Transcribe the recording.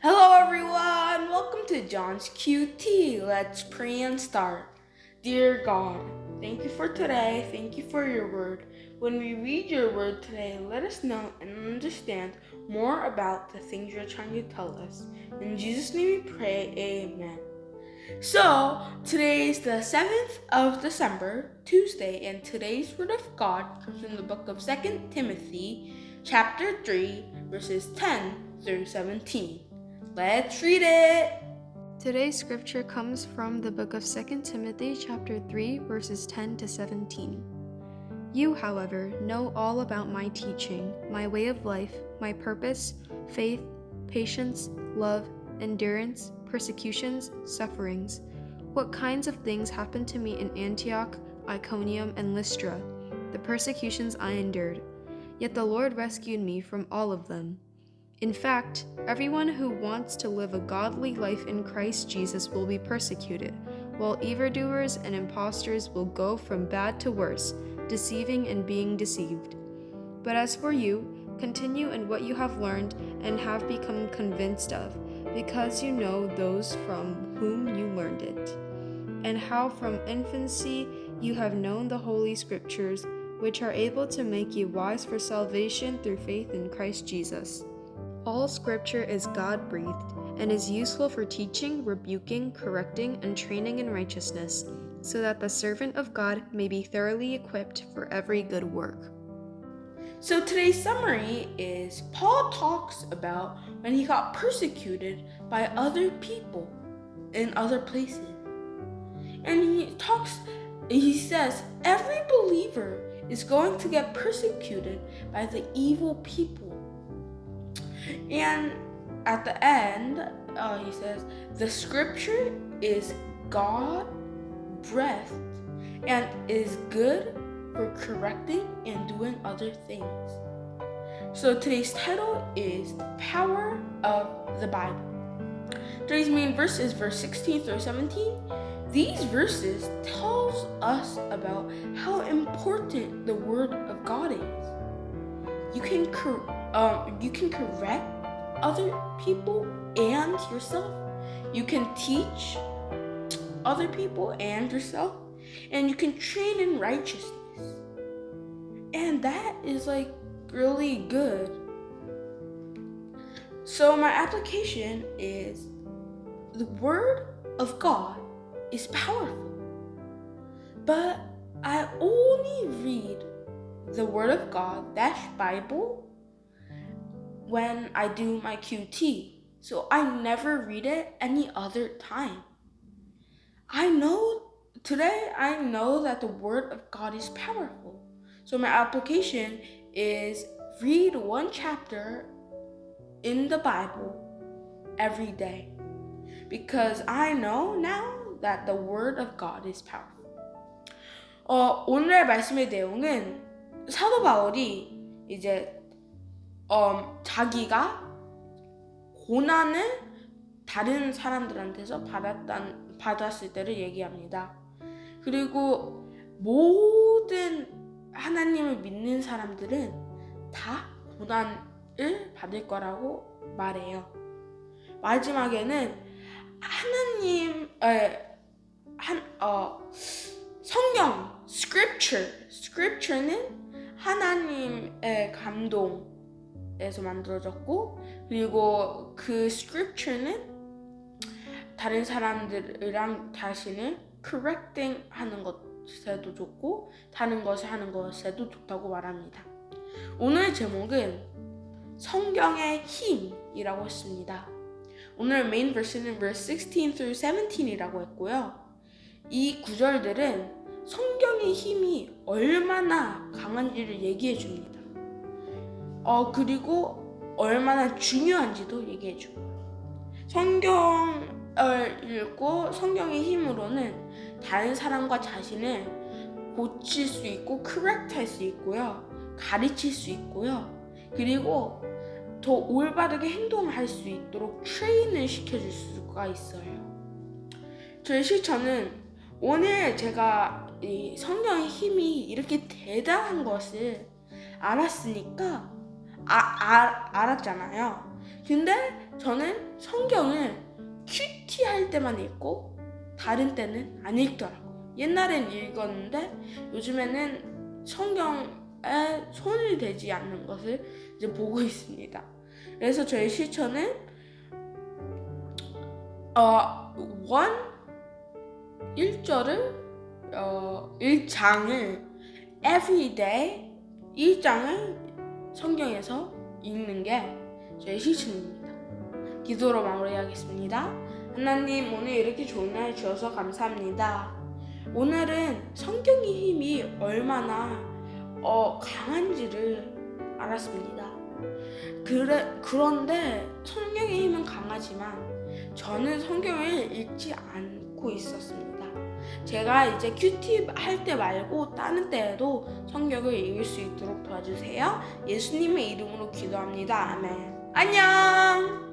Hello, everyone. Welcome to John's QT. Let's pray and start. Dear God, thank you for today. Thank you for your word. When we read your word today, let us know and understand more about the things you're trying to tell us. In Jesus' name we pray, amen. So, today is the 7th of December, Tuesday, and today's word of God comes from the book of 2 Timothy, chapter 3, verses 10 through 17. Let's read it! Today's scripture comes from the book of 2 Timothy chapter 3 verses 10 to 17. You, however, know all about my teaching, my way of life, my purpose, faith, patience, love, endurance, persecutions, sufferings. What kinds of things happened to me in Antioch, Iconium, and Lystra, the persecutions I endured. Yet the Lord rescued me from all of them. In fact, everyone who wants to live a godly life in Christ Jesus will be persecuted, while evildoers and impostors will go from bad to worse, deceiving and being deceived. But as for you, continue in what you have learned and have become convinced of, because you know those from whom you learned it, and how from infancy you have known the Holy Scriptures, which are able to make you wise for salvation through faith in Christ Jesus. All scripture is God breathed and is useful for teaching, rebuking, correcting, and training in righteousness, so that the servant of God may be thoroughly equipped for every good work. So today's summary is Paul talks about when he got persecuted by other people in other places. And he talks he says every believer is going to get persecuted by the evil people. And at the end, uh, he says, the scripture is God breathed and is good for correcting and doing other things. So today's title is The Power of the Bible. Today's main verse is verse 16 through 17. These verses tells us about how important the word of God is. You can cor- um, you can correct other people and yourself. You can teach other people and yourself, and you can train in righteousness. And that is like really good. So, my application is the Word of God is powerful, but I only read the Word of God, that's Bible, when I do my QT. So I never read it any other time. I know today I know that the word of God is powerful. So my application is read one chapter in the Bible every day. Because I know now that the word of God is powerful. 어, 오늘 말씀의 내용은 사도 바울이 이제 어, 자기가 고난을 다른 사람들한테서 받았단, 받았을 때를 얘기합니다. 그리고 모든 하나님을 믿는 사람들은 다 고난을 받을 거라고 말해요. 마지막에는 하나님, 에, 한, 어, 성경, scripture, scripture는 하나님의 감동, 에서 만들어졌고 그리고 그 scripture는 다른 사람들이랑 자신을 correcting 하는 것에도 좋고 다른 것을 하는 것에도 좋다고 말합니다. 오늘 제목은 성경의 힘이라고 했습니다. 오늘 메인 verse는 verse 16 through 17이라고 했고요. 이 구절들은 성경의 힘이 얼마나 강한지를 얘기해 줍니다. 어, 그리고 얼마나 중요한지도 얘기해줘. 성경을 읽고 성경의 힘으로는 다른 사람과 자신을 고칠 수 있고, correct 할수 있고요. 가르칠 수 있고요. 그리고 더 올바르게 행동할 수 있도록 트레인을 시켜줄 수가 있어요. 저의 실천은 오늘 제가 이 성경의 힘이 이렇게 대단한 것을 알았으니까 아, 아, 알았잖아요. 근데 저는 성경을 큐티 할 때만 읽고 다른 때는 안 읽더라고요. 옛날엔 읽었는데 요즘에는 성경에 손을 대지 않는 것을 이제 보고 있습니다. 그래서 저희 실천은 어, 원 1절을 어, 1장을 every day 1장을 성경에서 읽는 게 저희 실천입니다. 기도로 마무리하겠습니다. 하나님 오늘 이렇게 좋은 날 주셔서 감사합니다. 오늘은 성경의 힘이 얼마나 어, 강한지를 알았습니다. 그래, 그런데 성경의 힘은 강하지만 저는 성경을 읽지 않고 있었습니다. 제가 이제 큐티 할 때 말고 다른 때에도 성경을 읽을 수 있도록 도와주세요. 예수님의 이름으로 기도합니다. 아멘. 안녕!